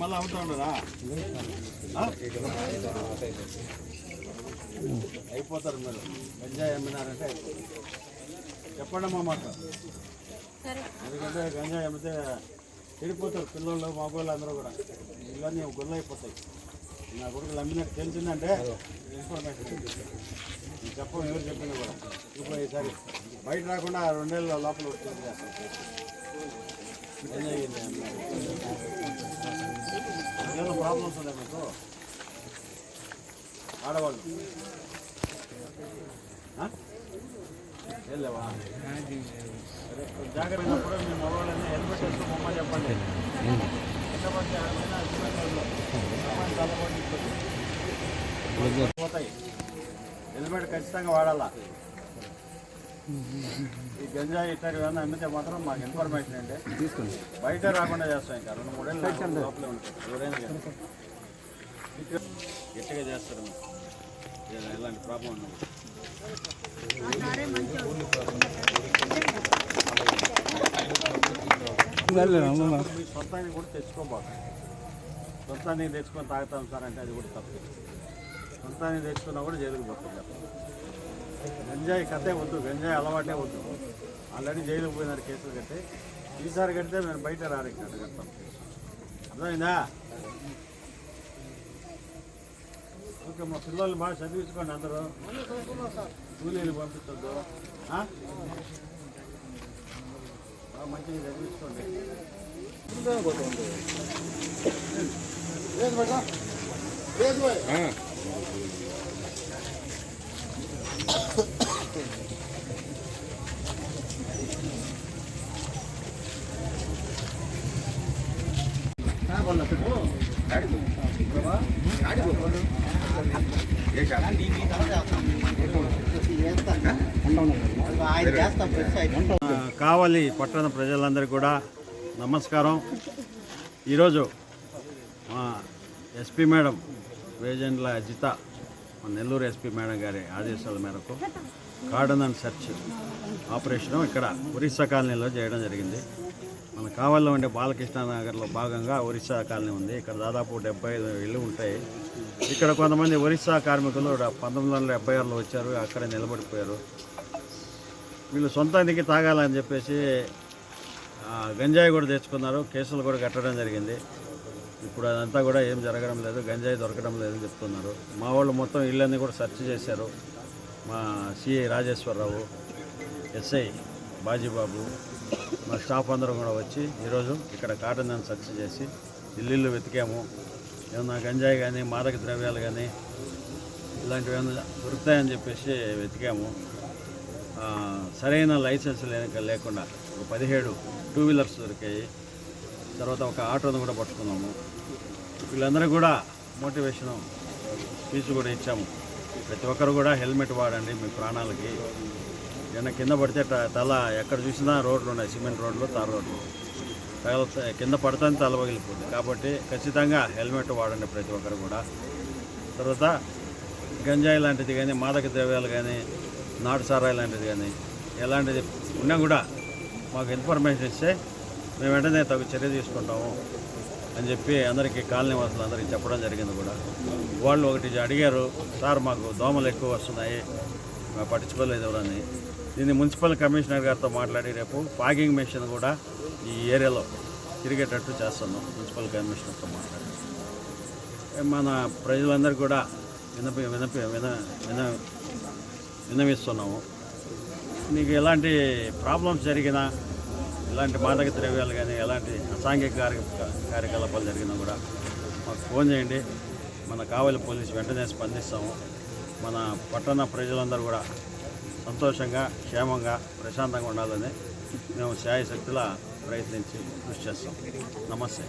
మళ్ళీ అవుతా ఉండరా అయిపోతారు మీరు గంజాయి అమ్మినారంటే అయిపోతారు చెప్పండి అమ్మా మాట ఎందుకంటే గంజాయి అమ్మితే చెడిపోతారు పిల్లలు మగవాళ్ళు అందరూ కూడా ఇవన్నీ గొల్ల అయిపోతాయి నా కొడుకులు అమ్మినట్టు తెలిసిందంటే ఇన్ఫర్మేషన్ చెప్పం ఎవరు చెప్పినా కూడా ఇప్పుడు ఈసారి బయట రాకుండా రెండేళ్ళ లోపల వచ్చింది ఏమైనా ప్రాబ్లమ్స్ ఉన్నాయి మీకు? ఆడవాళ్ళు. ఆ? ఏం జాగ్రత్త అయినప్పుడు మీ మగవాళ్ళని హెల్మెట్ వేసుకో మమ్మ చెప్పండి కింద పడితే పోతాయి. హెల్మెట్ ఖచ్చితంగా వాడాలా? ఈ గంజాయి ఇట్లా ఏమన్నా అమ్మితే మాత్రం మాకు ఇన్ఫర్మేషన్ అంటే తీసుకోండి. బయట రాకుండా చేస్తాం ఇంకా. రెండు మూడేళ్ళు లోపలే ఉంటాయి. ఎవరైనా గట్టిగా చేస్తారు. ఎలాంటి ప్రాబ్లం ఉండదు మీ సొంతానికి కూడా తెచ్చుకోబాకు. సొంతానికి తెచ్చుకొని తాగుతాం సార్ అంటే అది కూడా తప్పు. సొంతానికి తెచ్చుకున్నా కూడా జైలుకు పోతుంది గంజాయి కథే వద్దు గంజాయి అలవాటే వద్దు. ఆల్రెడీ జైలుకు పోయినారు కేసులు కట్టి. ఈసారి కడితే మేము బయట రారు ఇక్కడ కడతాం. అర్థమైందా? ఓకే మా పిల్లల్ని బాగా చదివించుకోండి అందరూ. కూలీలు పంపించొద్దు. మంచిగా చదివించుకోండి. ఆ, కావలి పట్టణ ప్రజలందరికీ కూడా నమస్కారం. ఈరోజు మా ఎస్పీ మేడం వేజెండ్ల అజిత మన నెల్లూరు ఎస్పీ మేడం గారి ఆదేశాల మేరకు కార్డన్ అండ్ సెర్చ్ ఆపరేషన్ ఇక్కడ ఒరిస్సా కాలనీలో చేయడం జరిగింది. మన కావల్లో ఉండే బాలకృష్ణ నగర్లో భాగంగా ఒరిస్సా కాలనీ ఉంది. ఇక్కడ దాదాపు డెబ్బై ఐదు ఇళ్ళు ఉంటాయి. ఇక్కడ కొంతమంది ఒరిస్సా కార్మికులు పంతొమ్మిది వందల డెబ్బై ఆరులో వచ్చారు. అక్కడే నిలబడిపోయారు. వీళ్ళు సొంతానికి తాగాలని చెప్పేసి గంజాయి కూడా తెచ్చుకున్నారు. కేసులు కూడా కట్టడం జరిగింది. ఇప్పుడు అదంతా కూడా ఏం జరగడం లేదు గంజాయి దొరకడం లేదని చెప్తున్నారు. మా వాళ్ళు మొత్తం ఇళ్ళన్నీ కూడా సెర్చ్ చేశారు. మా సిఐ రాజేశ్వరరావు ఎస్ఐ బాజీబాబు మా స్టాఫ్ అందరం కూడా వచ్చి ఈరోజు ఇక్కడ కాటన్ అని సెర్చ్ చేసి ఇల్లు వెతికాము. ఏమన్నా గంజాయి కానీ మాదక ద్రవ్యాలు కానీ ఇలాంటివి ఏమైనా దొరుకుతాయని చెప్పేసి వెతికాము. సరైన లైసెన్స్ లేక లేకుండా ఒక పదిహేడు టూ వీలర్స్ దొరికాయి. తర్వాత ఒక ఆటోను కూడా పట్టుకున్నాము. వీళ్ళందరూ కూడా మోటివేషన్ ఫీజు కూడా ఇచ్చాము. ప్రతి ఒక్కరు కూడా హెల్మెట్ వాడండి మీ ప్రాణాలకి. ఏమైనా కింద పడితే తల ఎక్కడ చూసినా రోడ్లు ఉన్నాయి సిమెంట్ రోడ్లు తార్ రోడ్లు. తగల కింద పడితే తల పగిలిపోతుంది. కాబట్టి ఖచ్చితంగా హెల్మెట్ వాడండి ప్రతి ఒక్కరు కూడా. తర్వాత గంజాయి లాంటిది కానీ మాదక ద్రవ్యాలు కానీ నాటు సారాయి లాంటిది కానీ ఎలాంటిది ఉన్నా కూడా మాకు ఇన్ఫర్మేషన్ ఇస్తే మేము వెంటనే తగు చర్య తీసుకుంటాము అని చెప్పి అందరికీ కాలనీ వాసులు అందరికీ చెప్పడం జరిగింది కూడా. వాళ్ళు ఒకటి అడిగారు సార్ మాకు దోమలు ఎక్కువ వస్తున్నాయి మేము పట్టించుకోలేదు ఎవరని. దీన్ని మున్సిపల్ కమిషనర్ గారితో మాట్లాడి రేపు ఫాగింగ్ మెషిన్ కూడా ఈ ఏరియాలో తిరిగేటట్టు చేస్తున్నాం మున్సిపల్ కమిషనర్తో మాట్లాడి. మన ప్రజలందరూ కూడా వినపి వినపి విన విన వినవిస్తున్నాము. మీకు ఎలాంటి ప్రాబ్లమ్స్ జరిగినా ఇలాంటి మాదక ద్రవ్యాలు కానీ ఎలాంటి అసాంఘిక కార్య కార్యకలాపాలు జరిగినా కూడా మాకు ఫోన్ చేయండి. మన కావలి పోలీసు వెంటనే స్పందిస్తాము. మన పట్టణ ప్రజలందరూ కూడా సంతోషంగా క్షేమంగా ప్రశాంతంగా ఉండాలని మేము శాయశక్తులా ప్రయత్నించి కృషి చేస్తాం. నమస్తే.